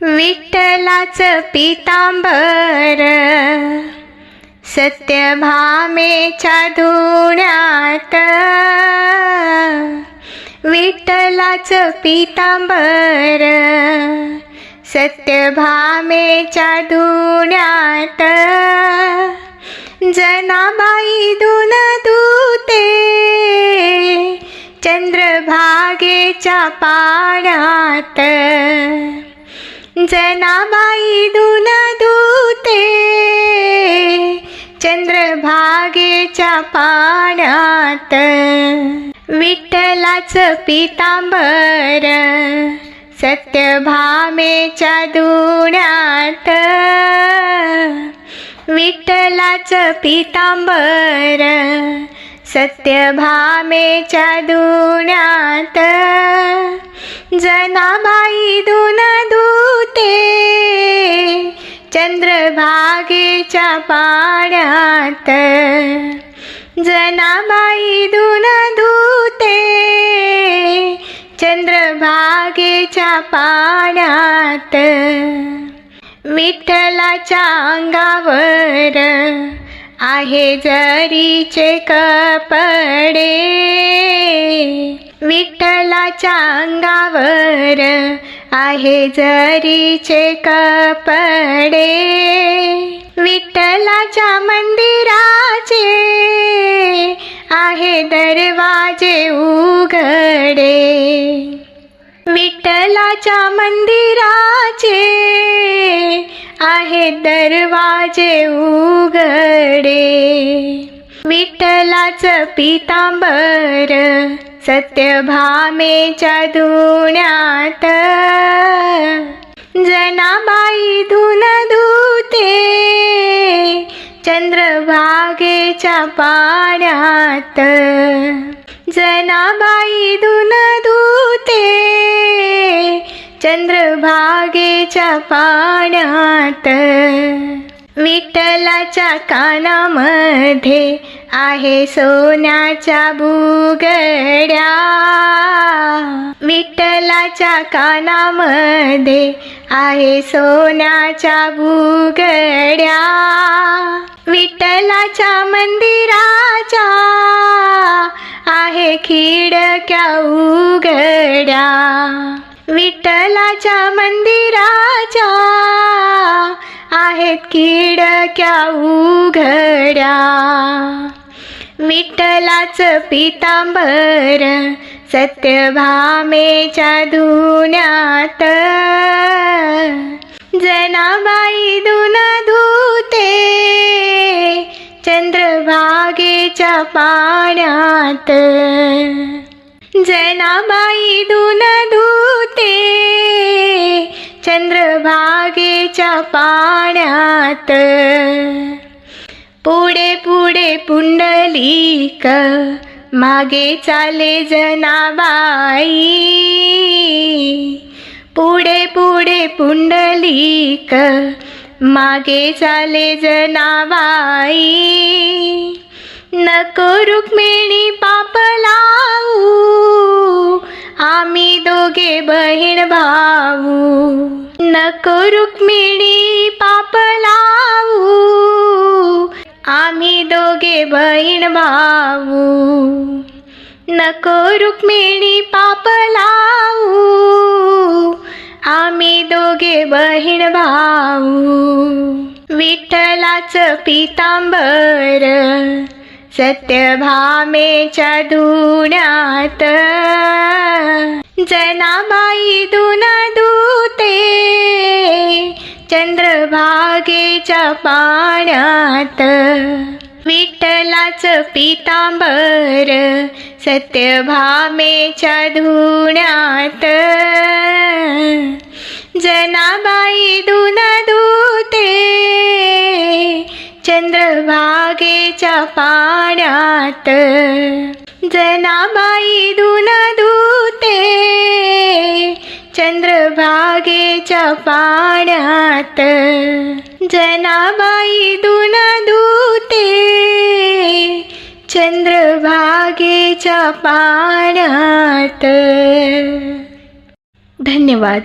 विठ्ठलाचं पितांबर सत्यभामेच्या धुण्यात. विठ्ठलाच पितांबर सत्यभामेच्या धुण्यात. जनाबाई धुन धुते चंद्रभागेच्या पाण्यात. जनाबाई धुन धुते चंद्रभागेच्या पाण्यात विठ्ठलाचं पितांबर सत्यभामेच्या धुण्यात विठ्ठलाचं पितांबर सत्यभामेच्या धुण्यात जनाबाई धुन धुते चंद्रभागेच्या पाण्यात. जनाबाई धुन धुते चंद्रभागेच्या पाण्यात. विठ्ठलाच्या अंगावर आहे जरीचे कपडे. विठ्ठलाच्या अंगावर आहे जरीचे कपडे. विठ्ठलाच्या मंदिराचे आहे दरवाजे उघडे. विठ्ठलाच्या मंदिराचे आहे दरवाजे उघडे. विठ्ठलाचं पितांबर सत्यभामेच्या धुण्यात जनाबाई धुन धुते चंद्रभागेच्या पाण्यात जनाबाई धुन धुते चंद्रभागेच्या पाण्यात विठ्ठलाच्या कानामध्ये आहे सोन्याच्या बुगड्या. विठ्ठलाच्या कानामध्ये आहे सोन्याच्या बुगड्या. विठ्ठलाच्या मंदिराच्या आहे खिडक्या उघड्या. विठ्ठलाच्या मंदिराच्या खिडक्या उघड्या. विठ्ठलाचं पितांबर सत्यभामेच्या धुण्यात. जनाबाई धुन धुते चंद्रभागेच्या पाण्यात. जनाबाई धुन बागेच्या पाण्यात. पुढे पुढे पुंडलिक मागे चाले जनाबाई. पुढे पुढे पुंडलिक मागे चाले जनाबाई. नको रुक्मिणी पाप लावू आम्ही दोघे बहीण भाऊ. नको रुक्मिणी पाप लावू. आम्ही दोघे बहीण भाऊ. नको रुक्मिणी पाप लावू. आम्ही दोघे बहीण भाऊ. विठ्ठलाचं पितांबर सत्यभामेच्या धुण्यात. जनाबाई धुन बागेच्या पाण्यात विठ्ठलाच पितांबर सत्यभामेच्या धुण्यात. जनाबाई धुन धुते चंद्रभागेच्या पाण्यात. जनाबाई धुन धुते चंद्रभागेच्या पाण्यात जनाबाई दुना धुते चंद्रभागेच्या पाण्यात. धन्यवाद.